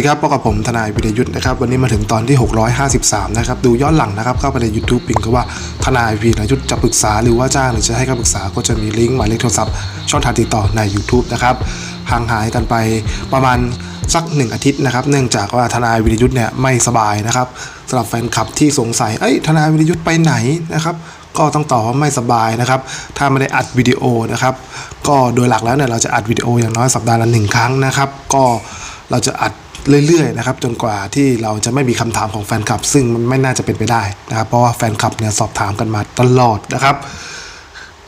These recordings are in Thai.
ดีครับพบกับผมทนายวิทยุทธ์นะครับวันนี้มาถึงตอนที่ 653 นะครับดูย้อนหลังนะครับเข้าไปใน YouTube ปิงก็ว่าทนายวิทยุทธ์จะปรึกษาหรือว่าจ้างหรือจะให้คำปรึกษาก็จะมีลิงก์หมายเลขโทรศัพท์ช่องทางติดต่อใน YouTube นะครับห่างหายกันไปประมาณสักหนึ่งอาทิตย์นะครับ เนื่องจากว่าทนายวิทยุทธ์เนี่ยไม่สบายนะครับสำหรับแฟนคลับที่สงสัยเอ้ยทนายวิทยุทธ์ไปไหนนะครับก็ต้องตอบว่าไม่สบายนะครับ ถ้าไม่ได้อัดวิดีโอนะครับ ก็โดยหลักแล้วเนี่ยเราจะอัดวิดีโออย่างน้อยสัปดาห์ละหนึ่งครั้งนะครับ ก็เราจะอัด เรื่อยๆนะครับจนกว่าที่เราจะไม่มีคำถามของแฟนคลับ ซึ่งมันไม่น่าจะเป็นไปได้นะครับ เพราะว่าแฟนคลับเนี่ยสอบถามกันมาตลอดนะครับ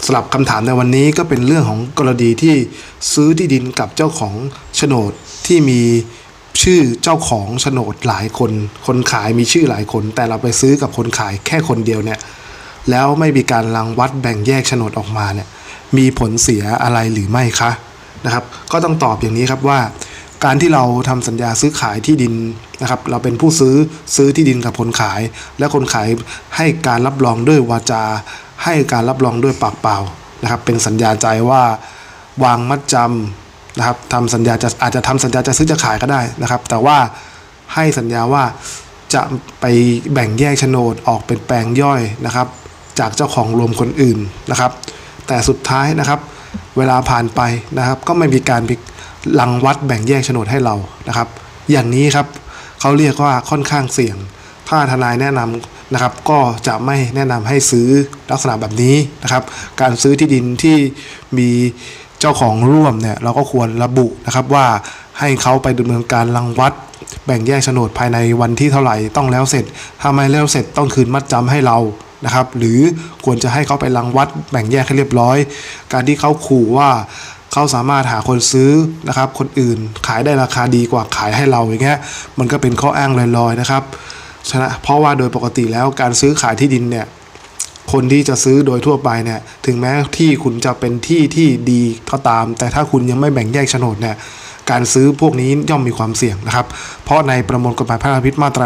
สำหรับคำถามในวันนี้ก็เป็นเรื่องของกรณีที่ซื้อที่ดินกับเจ้าของโฉนดที่มีชื่อเจ้าของโฉนดหลายคน คนขายมีชื่อหลายคน แต่เราไปซื้อกับคนขายแค่คนเดียวเนี่ยแล้วไม่มีการรังวัดแบ่งแยกโฉนดออกมาเนี่ยมีผลเสียอะไรหรือไม่คะนะครับ ก็ต้องตอบอย่างนี้ครับว่า การที่เราทำสัญญาซื้อขายที่ดินนะครับ เราเป็นผู้ซื้อซื้อที่ดินกับคนขาย และคนขายให้การรับรองด้วยวาจา ให้การรับรองด้วยปากเปล่านะครับ เป็นสัญญาใจว่าวางมัดจำนะครับทำสัญญาจะอาจจะทำสัญญาจะซื้อจะขายก็ได้นะครับ แต่ว่าให้สัญญาว่าจะไปแบ่งแยกโฉนดออกเป็นแปลงย่อยนะครับ จากเจ้าของรวมคนอื่นนะครับ แต่สุดท้ายนะครับ เวลาผ่านไปนะครับ ก็ไม่มีการ ไปรังวัดแบ่งแยกโฉนดให้เรานะครับ อย่างนี้ครับเขาเรียกว่าค่อนข้างเสี่ยง ถ้าทนายแนะนำนะครับ ก็จะไม่แนะนำให้ซื้อลักษณะแบบนี้นะครับ การซื้อที่ดินที่มีเจ้าของร่วมเนี่ยเราก็ควรระบุนะครับว่าให้เขาไปดำเนินการรังวัดแบ่งแยกโฉนดภายในวันที่เท่าไหร่ต้องแล้วเสร็จถ้าไม่แล้วเสร็จต้องคืนมัดจำให้เรานะครับ หรือควรจะให้เขาไปรังวัดแบ่งแยกให้เรียบร้อย การที่เขาขู่ว่า เขาสามารถหาคนซื้อนะครับ คนอื่นขายได้ราคาดีกว่าขายให้เราอย่างเงี้ยมันก็เป็นข้ออ้างลอยๆนะครับฉะนั้นเพราะว่าโดยปกติแล้วการซื้อขายที่ดินเนี่ยคนที่จะซื้อโดยทั่วไปเนี่ยถึงแม้ที่คุณจะเป็นที่ที่ดีก็ตาม แต่ถ้าคุณยังไม่แบ่งแยกโฉนดเนี่ยการซื้อพวกนี้ย่อมมีความเสี่ยงนะครับ เพราะในประมวลกฎหมายพระราชบัญญัติมาตรา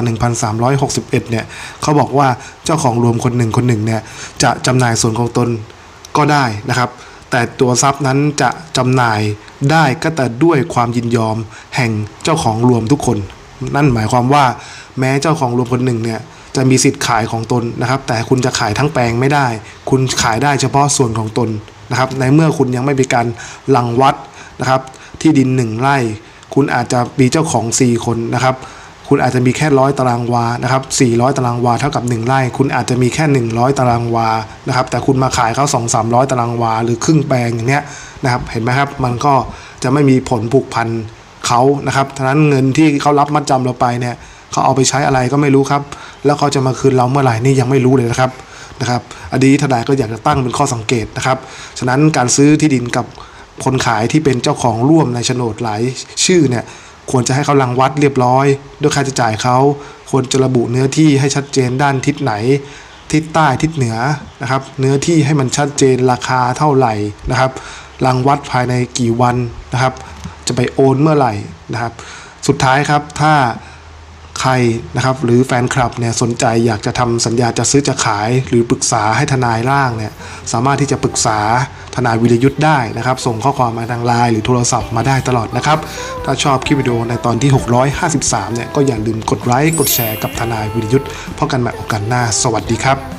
1361 เนี่ยเขาบอกว่าเจ้าของรวมคนหนึ่งคนหนึ่งเนี่ยจะจำหน่ายส่วนของตนก็ได้นะครับ แต่ตัวทรัพย์นั้นจะจำหน่ายได้ก็แต่ด้วยความยินยอมแห่งเจ้าของรวมทุกคน นั่นหมายความว่าแม้เจ้าของรวมคนหนึ่งเนี่ยจะมีสิทธิ์ขายของตนนะครับ แต่คุณจะขายทั้งแปลงไม่ได้ คุณขายได้เฉพาะส่วนของตนนะครับ ในเมื่อคุณยังไม่มีการลังวัดนะครับ ที่ดินหนึ่งไร่ คุณอาจจะมีเจ้าของ 4 คนนะครับ คุณอาจจะมีแค่ร้อยตารางวานะครับ400 ตารางวาเท่ากับ 1 ไร่ คุณอาจจะมีแค่ 100 ตารางวานะครับ แต่คุณมาขายเขา 2 300 ตารางวา หรือครึ่งแปลงอย่างเนี้ยนะครับ เห็นไหมครับ มันก็จะไม่มีผลผูกพันเขานะครับฉะนั้นเงินที่เขารับมัดจำเราไปเนี่ยเขาเอาไปใช้อะไรก็ไม่รู้ครับ แล้วเขาจะมาคืนเราเมื่อไหร่นี่ยังไม่รู้เลยนะครับนะครับอดีตทนายก็อยากจะตั้งเป็นข้อสังเกตนะครับ ฉะนั้นการซื้อที่ดินกับคนขายที่เป็นเจ้าของร่วมในโฉนดหลายชื่อเนี่ย ควรจะให้เขารังวัดเรียบร้อยด้วยค่าใช้จ่ายเขาควรจะระบุเนื้อที่ให้ชัดเจนด้านทิศไหน ทิศใต้ทิศเหนือนะครับ เนื้อที่ให้มันชัดเจนราคาเท่าไหร่นะครับรังวัดภายในกี่วันนะครับ จะไปโอนเมื่อไหร่นะครับ สุดท้ายครับถ้า ครนะครับหรือแฟนคลับเนี่ยสนใจอยากจะทำสัญญาจะซื้อจะขาย หรือปรึกษาให้ทนายร่างเนี่ยสามารถที่จะปรึกษาทนายวิรยุทธ์ได้นะครับ ส่งข้อความมาทางไลน์หรือโทรศัพท์มาได้ตลอดนะครับ ถ้าชอบคลิปวิดีโอในตอนที่ 653เนี่ยก็อย่าลืมกดไลค์กดแชร์กับทนายวิรยุทธ์เพบกันใหม่โอกาสหน้า สวัสดีครับ